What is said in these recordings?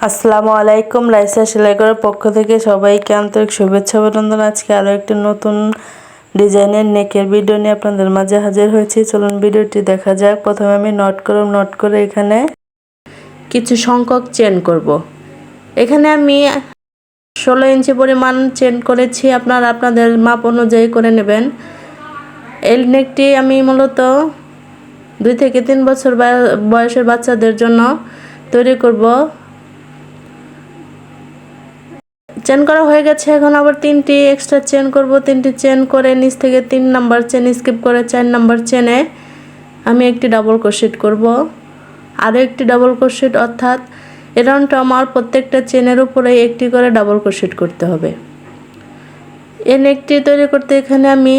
আসসালামু আলাইকুম, লাইসা সেলাইগড়ের পক্ষ থেকে সবাইকে আন্তরিক শুভেচ্ছা অভিনন্দন। আজকে আরও একটি নতুন ডিজাইনের নেকের ভিডিও নিয়ে আপনাদের মাঝে হাজির হয়েছি। চলুন ভিডিওটি দেখা যাক। প্রথমে আমি নট করব নট করে এখানে কিছু সংখ্যক চেন করব। এখানে আমি ষোলো ইঞ্চি পরিমাণ চেন করেছি। আপনারা আপনাদের মাপ অনুযায়ী করে নেবেন। এই নেকটি আমি মূলত দুই থেকে তিন বছর বয়- বয়সের বাচ্চাদের জন্য তৈরি করব। চেন করা হয়ে গেছে। এখন আবার তিনটি এক্সট্রা চেন করব। তিনটি চেন করে নিচ থেকে তিন নাম্বার চেন স্কিপ করে চার নাম্বার চেনে আমি একটি ডাবল ক্রোশেট করব। আরও একটি ডাবল ক্রোশেট অর্থাৎ এরাউন্ডটা আমার প্রত্যেকটা চেনের উপরে একটি করে ডাবল ক্রোশেট করতে হবে। এই নেকটি তৈরি করতে এখানে আমি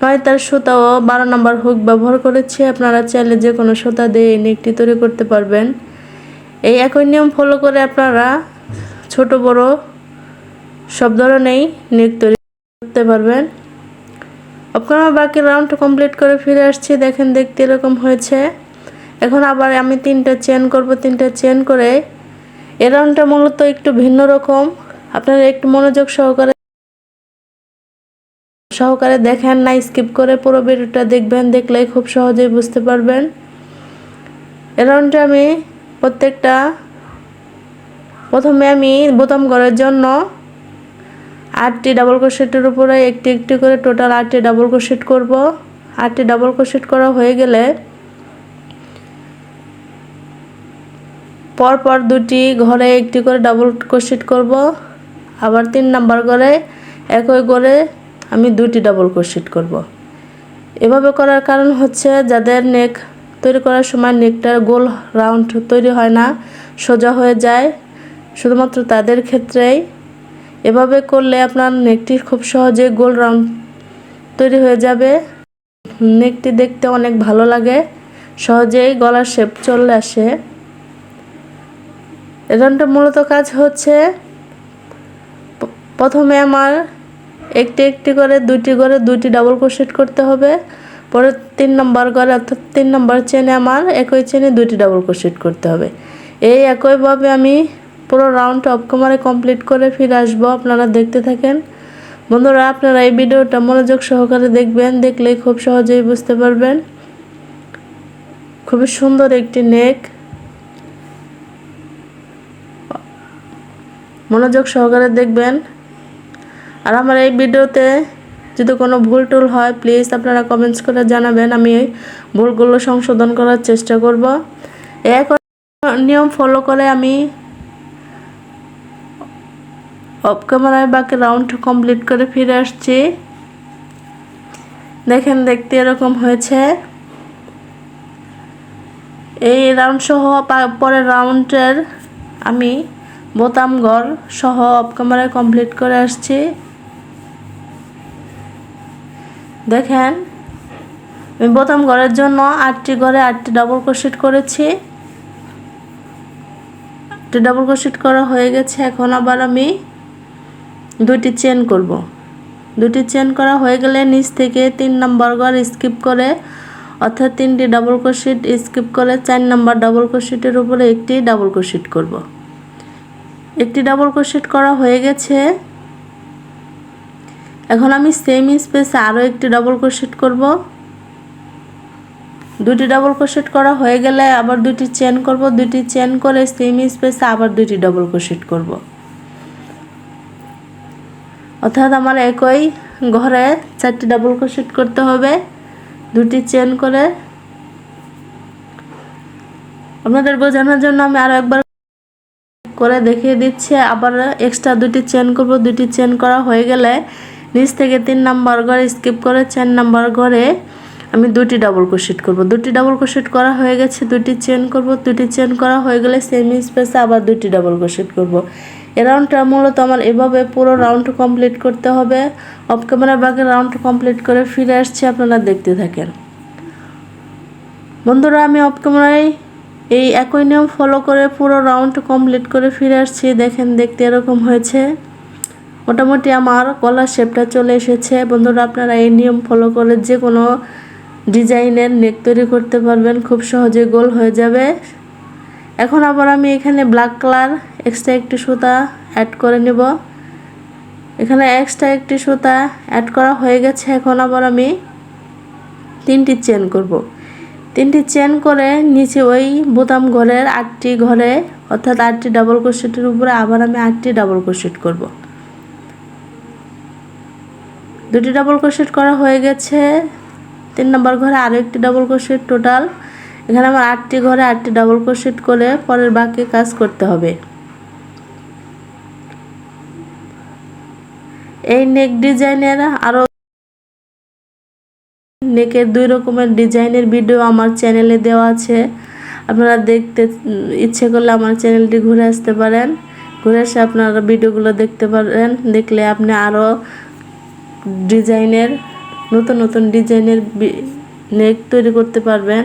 নয় তার সুতা ও বারো নম্বর হুক ব্যবহার করেছি। আপনারা চাইলে যে কোনো সুতা দিয়ে এই নেকটি তৈরি করতে পারবেন। এই একই নিয়ম ফলো করে আপনারা ছোট বড় সব ধরনেরই নেক তৈরি করতে পারবেন। আপনারা বাকি রাউন্ড কমপ্লিট করে ফিরে আসছি, দেখেন দেখতে এরকম হয়েছে। এখন আবার আমি তিনটা চেন করব, তিনটা চেন করে। এ রাউন্ডটা মূলত একটু ভিন্ন রকম। আপনারা একটু মনোযোগ সহকারে সহকারে দেখেন না স্কিপ করে পুরো ভিডিওটা দেখবেন দেখলে খুব সহজেই বুঝতে পারবেন। এ রাউন্ডটা আমি প্রত্যেকটা প্রথমে আমি বোতাম করার জন্য আটটি ডাবল ক্রোশেটের উপরে একটি একটি করে টোটাল আটটি ডাবল ক্রোশেট করব। আটটি ডাবল ক্রোশেট করা হয়ে গেলে পরপর দুটি ঘরে একটি করে ডাবল ক্রোশেট করব। আবার তিন নাম্বার ঘরে একই করে আমি দুটি ডাবল ক্রোশেট করব। এভাবে করার কারণ হচ্ছে যাদের নেক তৈরি করার সময় নেকটার গোল রাউন্ড তৈরি হয় না, সোজা হয়ে যায়। শুধুমাত্র তাদের ক্ষেত্রেই। এভাবে করলে আপনার নেকটি খুব সহজে গোল রাউন্ড তৈরি হয়ে যাবে। নেকটি দেখতে অনেক ভালো লাগে। সহজেই গলার শেপ চলে আসে। এখানটা মূলত কাজ হচ্ছে, প্রথমে আমার একটি একটি করে দুটি করে দুটি ডাবল ক্রোশেট করতে হবে। পরে তিন নম্বর করে অর্থাৎ তিন নম্বর চেনে আমার একই চেনে দুটি ডাবল ক্রোশেট করতে হবে। এই একইভাবে আমি পুরো রাউন্ড অফ কামারে কমপ্লিট করে ফিরে আসব। আপনারা দেখতে থাকেন। বন্ধুরা, আপনারা এই ভিডিওটা মনোযোগ সহকারে দেখবেন। দেখলে খুব সহজেই বুঝতে পারবেন। খুবই সুন্দর একটি নেক। মনোযোগ সহকারে দেখবেন। আর আমার এই ভিডিওতে যদি কোনো ভুল টুল হয় প্লিজ আপনারা কমেন্টস করে জানাবেন। আমি এই ভুলগুলো সংশোধন করার চেষ্টা করব। এক নিয়ম ফলো করে আমি অফ ক্যামেরায় বাকি রাউন্ড কমপ্লিট করে ফিরে আসছি। দেখেন, দেখতে এরকম হয়েছে। এই রাউন্ড সহ পরের রাউন্ডের আমি বোতাম ঘর সহ অফ ক্যামেরায় কমপ্লিট করে আসছি। দেখেন, আমি বোতাম ঘরের জন্য আটটি ঘরে আটটি ডাবল ক্রোশেট করেছি। আটটি ডাবল ক্রোশেট করা হয়ে গেছে। এখন আবার আমি দুটি চেন করব। দুটি চেন করা হয়ে গেলে নিচ থেকে তিন নম্বর ঘর স্কিপ করে, অর্থাৎ তিনটি ডাবল ক্রোশেট স্কিপ করে চার নম্বর ডাবল ক্রোশেটের উপরে একটি ডাবল ক্রোশেট করব। একটি ডাবল ক্রোশেট করা হয়ে গেছে। এখন আমি সেম স্পেসে আরও একটি ডাবল ক্রোশেট করব। দুটি ডাবল ক্রোশেট করা হয়ে গেলে আবার দুটি চেন করব। দুটি চেন করে সেম স্পেসে আবার দুটি ডাবল ক্রোশেট করব। অর্থাৎ আমার একই ঘরে চারটি ডাবল ক্রোশেট করতে হবে, দুটি চেন করে। আপনাদের বোঝানোর জন্য আমি আরও একবার করে দেখিয়ে দিচ্ছি, আবার এক্সট্রা দুটি চেন করব, দুটি চেন করা হয়ে গেলে নিচ থেকে তিন নাম্বার ঘরে স্কিপ করে চার নাম্বার ঘরে আমি দুটি ডাবল ক্রোশেট করব। দুটি ডাবল ক্রোশেট করা হয়ে গেছে, দুটি চেন করব, দুটি চেন করা হয়ে গেলে সেমি স্পেসে আবার দুটি ডাবল ক্রোশেট করব। এ রাউন্ডটা মূলত আমার এভাবে পুরো রাউন্ড কমপ্লিট করতে হবে। অফ ক্যামেরা বাকি রাউন্ড কমপ্লিট করে ফিরে আসছি, আপনারা দেখতে থাকেন। বন্ধুরা, আমি অফ ক্যামেরায় এই একই নিয়ম ফলো করে পুরো রাউন্ড কমপ্লিট করে ফিরে আসছি। দেখেন, দেখতে এরকম হয়েছে। মোটামুটি আমার গলার শেপটা চলে এসেছে। বন্ধুরা, আপনারা এই নিয়ম ফলো করে যে কোনো ডিজাইনের নেক তৈরি করতে পারবেন। খুব সহজে গোল হয়ে যাবে। এখন আবার আমি এখানে ব্ল্যাক কালার এক্সট্রা একটি সুতা অ্যাড করে নেব। এখানে এক্সট্রা একটি সুতা অ্যাড করা হয়ে গেছে। এখন আবার আমি তিনটি চেন করব। তিনটি চেন করে নিচে ওই বোতাম ঘরের আটটি ঘরে, অর্থাৎ আটটি ডাবল ক্রোশেটের উপরে আবার আমি আটটি ডাবল ক্রোশেট করব। দুটি ডাবল ক্রোশেট করা হয়ে গেছে। তিন নম্বর ঘরে আরও একটি ডাবল ক্রোশেট টোটাল এখানে আমার আটটি ঘরে আটটি ডাবল ক্রোশেট করে পরের বাকি কাজ করতে হবে। এই নেক ডিজাইনের আরও নেকের দুই রকমের ডিজাইনের ভিডিও আমার চ্যানেলে দেওয়া আছে। আপনারা দেখতে, ইচ্ছে করলে আমার চ্যানেলটি ঘুরে আসতে পারেন। ঘুরে এসে আপনারা ভিডিওগুলো দেখতে পারেন। দেখলে আপনি আরও ডিজাইনের, নতুন নতুন ডিজাইনের নেক তৈরি করতে পারবেন।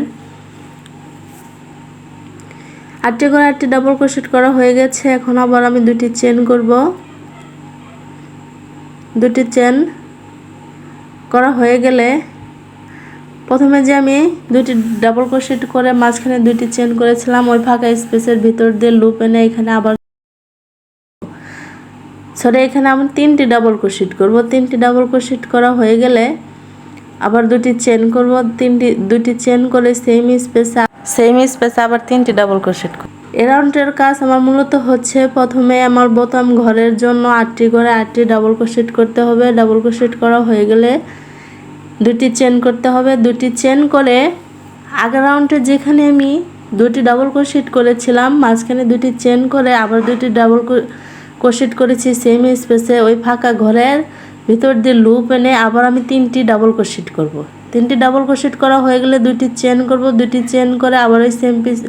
আটটি করে আটটি ডাবল ক্রোশেট করা হয়ে গেছে। এখন আবার আমি দুটি চেন করব। দুটি চেন করা হয়ে গেলে প্রথমে যে আমি দুটি ডাবল ক্রোশেট করে মাঝখানে দুটি চেন করেছিলাম, ওই ফাঁকা স্পেসের ভিতর দিয়ে লুপ এনে এখানে আবার সরে, এখানে আমি তিনটি ডাবল ক্রোশেট করব। তিনটি ডাবল ক্রোশেট করা হয়ে গেলে আবার দুটি চেন করব। তিনটি, দুটি চেন করে সেম স্পেসে সেম স্পেসে আবার তিনটি ডাবল ক্রোশেট করব। এ রাউন্ডের কাজ আমার মূলত হচ্ছে প্রথমে আমার বোতাম ঘরের জন্য আটটি করে আটটি ডাবল ক্রোশেট করতে হবে ডাবল ক্রোশেট করা হয়ে গেলে দুটি চেন করতে হবে দুটি চেন করে আগের রাউন্ডে যেখানে আমি দুটি ডাবল ক্রোশেট করেছিলাম, মাঝখানে দুটি চেন করে আবার দুটি ডাবল ক্রোশেট করেছি সেম স্পেসে ওই ফাঁকা ঘরের ভিতর দিয়ে লুপ এনে আবার আমি তিনটি ডাবল ক্রোশেট করব। তিনটি ডাবল ক্রোশেট করা হয়ে গেলে দুটি চেন করব দুটি চেন করে আবার ওই সেম পিস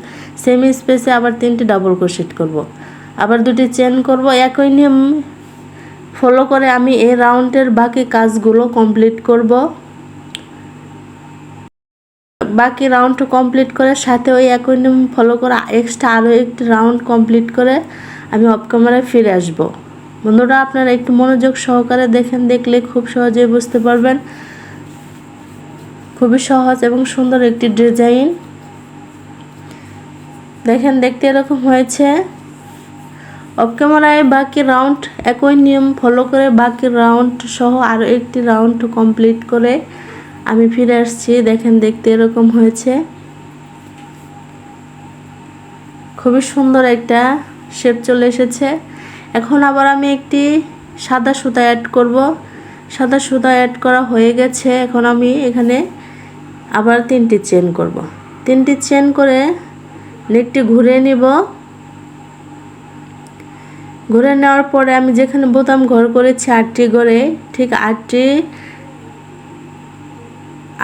সেম স্পেসে আবার তিনটি ডাবল ক্রোশেট করব। আবার দুটি চেন করব, একই নিয়ম ফলো করে আমি এই রাউন্ডের বাকি কাজগুলো কমপ্লিট করব। বাকি রাউন্ড কমপ্লিট করে সাথে ওই একই নিয়ম ফলো করে এক্সট্রা আরও একটি রাউন্ড কমপ্লিট করে আমি অফ ক্যামেরায় ফিরে আসব। বন্ধুরা, আপনারা একটু মনোযোগ সহকারে দেখেন, দেখলে খুব সহজেই বুঝতে পারবেন। খুবই সহজ এবং সুন্দর একটি ডিজাইন। দেখেন, দেখতে এরকম হয়েছে। অফ ক্যামেরায় বাকি রাউন্ড একই নিয়ম ফলো করে বাকি রাউন্ড সহ আরও একটি রাউন্ড কমপ্লিট করে আমি ফিরে আসছি। দেখেন, দেখতে এরকম হয়েছে। খুবই সুন্দর একটা শেপ চলে এসেছে। এখন আবার আমি একটি সাদা সুতা অ্যাড করব। সাদা সুতা অ্যাড করা হয়ে গেছে। এখন আমি এখানে আবার তিনটি চেন করব। তিনটি চেন করে নেকটি ঘুরে নিব। ঘুরে নেওয়ার পরে আমি যেখানে বোতাম ঘর করেছি আটটি ঘরে, ঠিক আটটি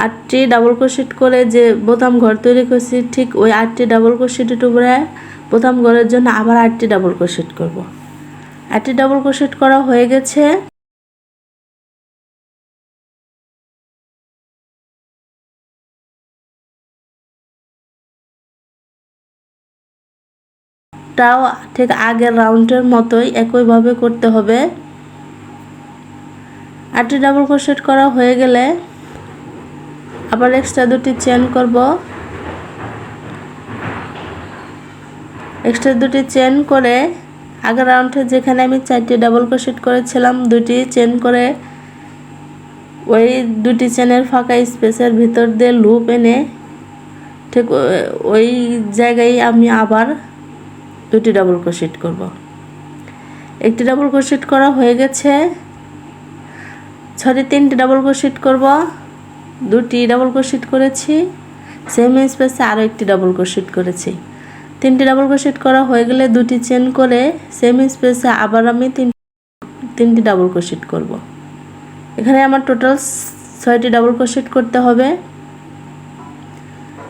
আটটি ডাবল ক্রোশেট করে যে বোতাম ঘর তৈরি করছি, ঠিক ওই আটটি ডাবল ক্রোশেটের উপরে বোতাম ঘরের জন্য আবার আটটি ডাবল ক্রোশেট করব। আটটি ডাবল ক্রোশেট করা হয়ে গেছে। টাও ঠিক আগের রাউন্ডের মতোই একইভাবে করতে হবে। আটটি ডাবল ক্রোশেট করা হয়ে গেলে আবার এক্সট্রা দুটি চেন করব। এক্সট্রা দুটি চেন করে আগের রাউন্ডে যেখানে আমি চারটি ডাবল ক্রোশেট করেছিলাম, দুটি চেন করে ওই দুটি চেনের ফাঁকা স্পেসের ভিতর দিয়ে লুপ এনে ঠিক ওই জায়গায় আমি আবার দুটি ডাবল ক্রোশেট করব। একটি ডাবল ক্রোশেট করা হয়ে গেছে। ছটি তিনটি ডাবল ক্রোশেট করব। দুটি ডাবল ক্রোশেট করেছি। সেম স্পেসে আরও একটি ডাবল ক্রোশেট করেছি। তিনটি ডাবল ক্রোশেট করা হয়ে গেলে দুটি চেন করে সেম স্পেসে আবার আমি তিন তিনটি ডাবল ক্রোশেট করব। এখানে আমার টোটাল ছয়টি ডাবল ক্রোশেট করতে হবে।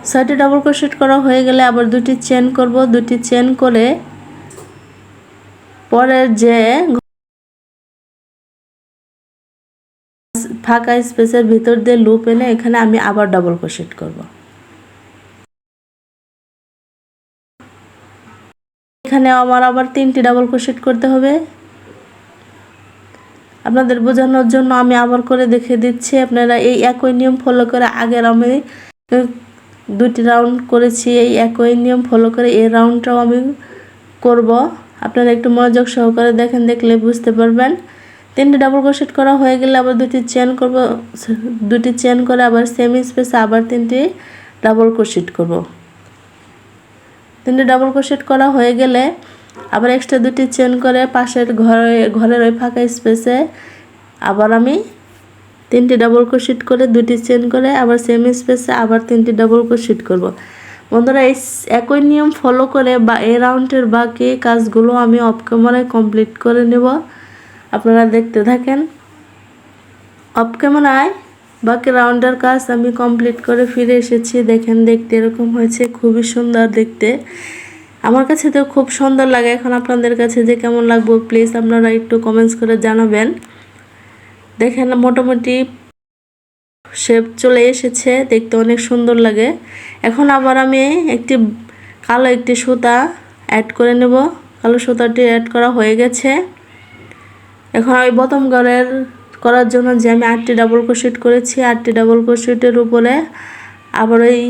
ছয়টি ডাবল ক্রোশেট করা হয়ে গেলে আবার দুটি চেন করব। দুটি চেন করে পরের যে ফাঁকা স্পেসের ভিতর দিয়ে লুপ এনে এখানে আমি আবার ডাবল ক্রোশেট করব। এখানে আমার আবার তিনটি ডাবল ক্রোশেট করতে হবে। আপনাদের বোঝানোর জন্য আমি আবার করে দেখে দিচ্ছি। আপনারা এই একই নিয়ম ফলো করে আগের আমি দুটি রাউন্ড করেছি, এই একই নিয়ম ফলো করে এই রাউন্ডটাও আমি করব। আপনারা একটু মনোযোগ সহকারে দেখেন, দেখলে বুঝতে পারবেন। তিনটে ডাবল ক্রোশেট করা হয়ে গেলে আবার দুটি চেন করব, দুটি চেন করে আবার সেম স্পেসে আবার তিনটি ডাবল ক্রোশেট করব। তিনটে ডাবল ক্রোশেট করা হয়ে গেলে আবার এক্সট্রা দুটি চেন করে পাশের ঘরে, ঘরের ওই ফাঁকা স্পেসে আবার আমি তিনটি ডাবল ক্রোশেট করে দুটি চেন করে, আবার সেম স্পেসে আবার তিনটি ডাবল ক্রোশেট করব। বন্ধুরা, এই একই নিয়ম ফলো করে বা এই রাউন্ডের বাকি কাজগুলো আমি অফ ক্যামেরায় কমপ্লিট করে নেব। আপনারা দেখতে থাকেন। অফ ক্যামেরায় বাকি রাউন্ডের কাজ আমি কমপ্লিট করে ফিরে এসেছি। দেখেন, দেখতে এরকম হয়েছে, খুবই সুন্দর দেখতে। আমার কাছে তো খুব সুন্দর লাগে। এখন আপনাদের কাছে যে কেমন লাগবো প্লিজ আপনারা একটু কমেন্টস করে জানাবেন। দেখেন মোটামুটি শেপ চলে এসেছে, দেখতে অনেক সুন্দর লাগে। এখন আবার আমি একটি কালো একটি সুতা অ্যাড করে নেব। কালো সুতাটি অ্যাড করা হয়ে গেছে। এখন ওই বতম ঘরের করার জন্য যে আমি আটটি ডাবল ক্রোশেট করেছি, আটটি ডাবল ক্রোশেটের উপরে আবার ওই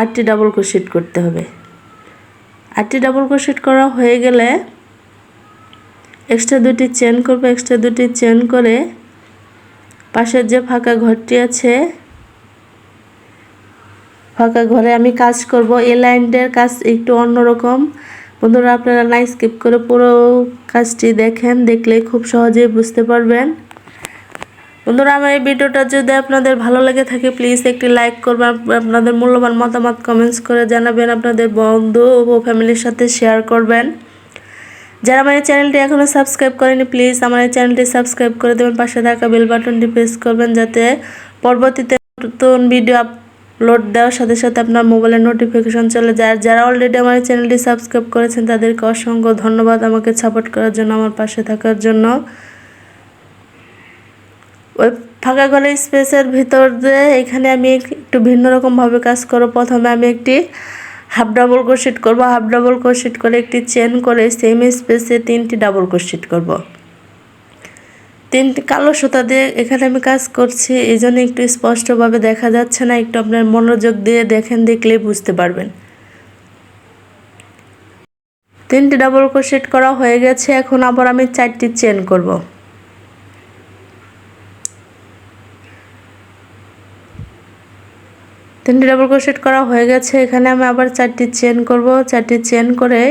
আটটি ডাবল ক্রোশেট করতে হবে। আটটি ডাবল ক্রোশেট করা হয়ে গেলে এক্সট্রা দুটি চেন করব এক্সট্রা দুটি চেন করে পাশের যে ফাঁকা ঘরটি আছে, ফাঁকা ঘরে আমি কাজ করব। এই লাইনটার কাজ একটু অন্যরকম। বন্ধুরা, আপনারা নাই স্কিপ করে পুরো কাজটি দেখেন, দেখলে খুব সহজেই বুঝতে পারবেন। বন্ধুরা, আমার এই ভিডিওটা যদি আপনাদের ভালো লেগে থাকে প্লিজ একটি লাইক করবেন। আপনাদের মূল্যবান মতামত কমেন্টস করে জানাবেন। আপনাদের বন্ধু ও ফ্যামিলির সাথে শেয়ার করবেন। যারা আমার চ্যানেলটি এখনও সাবস্ক্রাইব করেনি প্লিজ আমার চ্যানেলটি সাবস্ক্রাইব করে দেবেন। পাশে থাকা বেল বাটনটি প্রেস করবেন যাতে পরবর্তীতে নতুন ভিডিও আপলোড দেওয়ার সাথে সাথে আপনার মোবাইলের নোটিফিকেশন চলে যায়। যারা অলরেডি আমার চ্যানেলটি সাবস্ক্রাইব করেছেন, তাদেরকে অসংখ্য ধন্যবাদ আমাকে সাপোর্ট করার জন্য, আমার পাশে থাকার জন্য। ওই ফাঁকা ঘরের স্পেসের ভিতর দিয়ে এখানে আমি একটু ভিন্ন রকমভাবে কাজ করব। প্রথমে আমি একটি হাফ ডাবল ক্রোশেট করব, হাফ ডাবল ক্রোশেট করে একটি চেন করে সেম স্পেসে তিনটি ডাবল ক্রোশেট করব। তিনটি কালো সুতা দিয়ে এখানে আমি কাজ করছি, এই জন্য একটু স্পষ্টভাবে দেখা যাচ্ছে না, একটু আপনার মনোযোগ দিয়ে দেখেন দেখলেই বুঝতে পারবেন। তিনটি ডাবল ক্রোশেট করা হয়ে গেছে, এখন আবার আমি চারটি চেন করব। তিনটি ডাবল ক্রোশেট করা হয়ে গেছে। এখানে আমি আবার চারটি চেন করব। চারটি চেন করে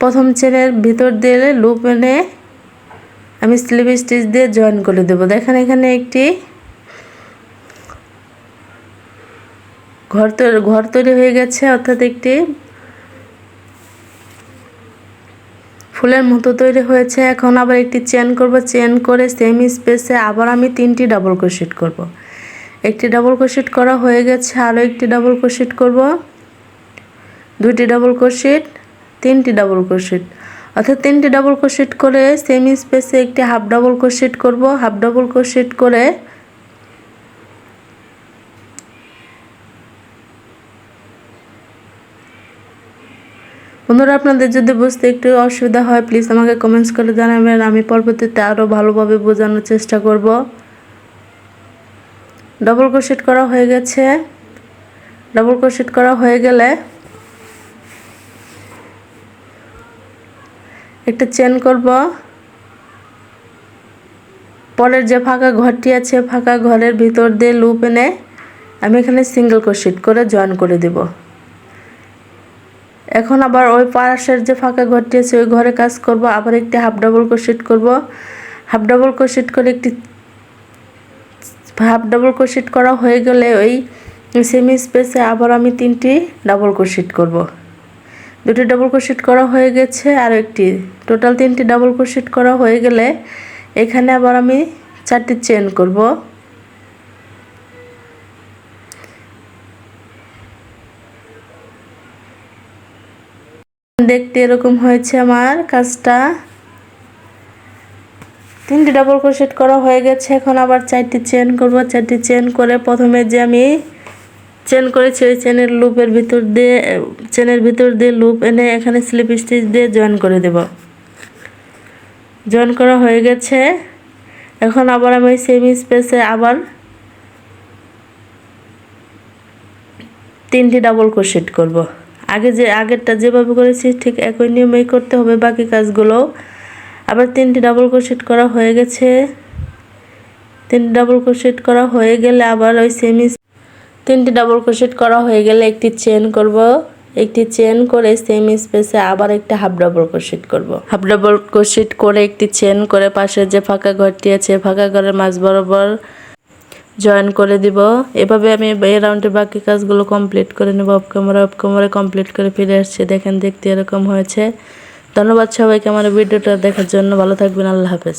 প্রথম চেনের ভিতর দিয়ে লুপ এনে আমি স্লিপ স্টিচ দিয়ে জয়েন করে দেবো। দেখেন এখানে একটি ঘর তৈরি ঘর তৈরি হয়ে গেছে, অর্থাৎ একটি ফুলের মতো তৈরি হয়েছে। এখন আবার একটি চেন করব। চেন করে সেম স্পেসে আবার আমি তিনটি ডাবল ক্রোশেট করব। একটি ডাবল ক্রোশেট করা হয়ে গেছে। আরও একটি ডাবল ক্রোশেট করব। দুইটি ডাবল ক্রোশেট তিনটি ডাবল ক্রোশেট অর্থাৎ তিনটি ডাবল ক্রোশেট করে সেম স্পেসে একটি হাফ ডাবল ক্রোশেট করব। হাফ ডাবল ক্রোশেট করে বন্ধুরা, আপনাদের যদি বুঝতে একটু অসুবিধা হয় প্লিজ আমাকে কমেন্টস করে জানাবেন। আমি পরবর্তীতে আরও ভালোভাবে বোঝানোর চেষ্টা করব। ডবল ক্রোশেট করা হয়ে গেছে। ডবল ক্রোশেট করা হয়ে গেলে একটা চেন করব। পরের যে ফাঁকা ঘরটি আছে, ফাঁকা ঘরের ভিতর দিয়ে লুপ এনে আমি এখানে সিঙ্গেল ক্রোশেট করে জয়েন করে দেব। এখন আবার ওই পাশের যে ফাঁকা ঘরটি আছে, ওই ঘরে কাজ করব, আবার একটি হাফ ডাবল ক্রোশেট করব। হাফ ডাবল ক্রোশেট করে একটি হাফ ডাবল ক্রোশেট করা হয়ে গেলে ওই সেমি স্পেসে আবার আমি তিনটি ডাবল ক্রোশেট করব। দুটি ডাবল ক্রোশেট করা হয়ে গেছে আর একটি। টোটাল তিনটি ডাবল ক্রোশেট করা হয়ে গেলে এখানে আবার আমি চারটি চেন করব। দেখতে এরকম হয়েছে আমার কাজটা। তিনটি ডাবল ক্রোশেট করা হয়ে গেছে। এখন আবার চারটি চেন করব। চারটি চেন করে প্রথমে যে আমি চেন করেছি, ওই চেনের লুপের ভিতর দিয়ে চেনের ভিতর দিয়ে লুপ এনে এখানে স্লিপ স্টিচ দিয়ে জয়েন করে দেব। জয়েন করা হয়ে গেছে। এখন আবার আমি সেমি স্পেসে আবার তিনটি ডাবল ক্রোশেট করব। আগে যে, আগেরটা যেভাবে করেছি ঠিক একই নিয়মেই করতে হবে। বাকি কাজগুলো আবার তিনটি ডাবল ক্রোশেট করা হয়ে গেছে। তিনটি ডাবল ক্রোশেট করা হয়ে গেলে আবার ওই সেমি তিনটি ডাবল ক্রোশেট করা হয়ে গেলে একটি চেন করব। একটি চেন করে সেম স্পেসে আবার একটা হাফ ডাবল ক্রোশেট করব। হাফ ডাবল ক্রোশেট করে একটি চেন করে পাশে যে ফাঁকা ঘরটি আছে ফাঁকা ঘরের মাঝ বরাবর জয়েন করে দিব। এভাবে আমি এই রাউন্ডের বাকি কাজগুলো কমপ্লিট করে নেব। Off camera off camera complete করে ফিরে আসছে। দেখেন, দেখতে এরকম হয়েছে। ধন্যবাদ সবাইকে আমার ভিডিওটা দেখার জন্য ভালো থাকবেন আল্লাহ হাফেজ।